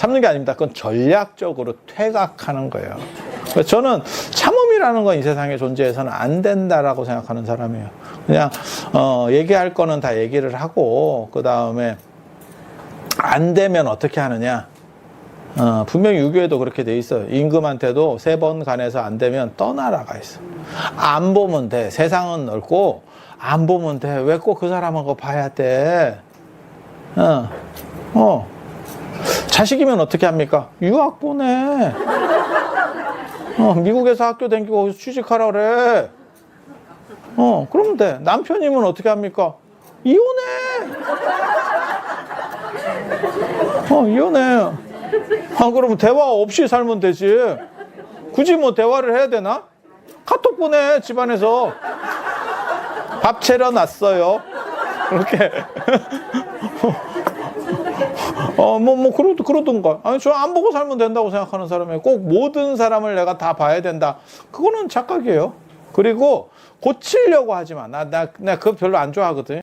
참는 게 아닙니다. 그건 전략적으로 퇴각하는 거예요. 그래서 저는 참음이라는 건 이 세상에 존재해서는 안 된다라고 생각하는 사람이에요. 그냥 어, 얘기할 거는 다 얘기를 하고 그 다음에 안 되면 어떻게 하느냐? 어, 분명히 유교에도 그렇게 돼 있어요. 임금한테도 세 번 간에서 안 되면 떠나라가 있어. 안 보면 돼. 세상은 넓고 안 보면 돼. 왜 꼭 그 사람하고 봐야 돼? 어, 어. 자식이면 어떻게 합니까? 유학 보내. 어, 미국에서 학교 다니고 취직하라 그래. 어, 그러면 돼. 남편이면 어떻게 합니까? 이혼해. 어, 이혼해. 아, 그러면 대화 없이 살면 되지. 굳이 뭐 대화를 해야 되나? 카톡 보내, 집안에서. 밥 차려놨어요. 그렇게. 어, 뭐, 뭐, 그러, 그러던가. 아니, 저 안 보고 살면 된다고 생각하는 사람이에요. 꼭 모든 사람을 내가 다 봐야 된다. 그거는 착각이에요. 그리고 고치려고 하지 마. 나, 나, 나 그거 별로 안 좋아하거든.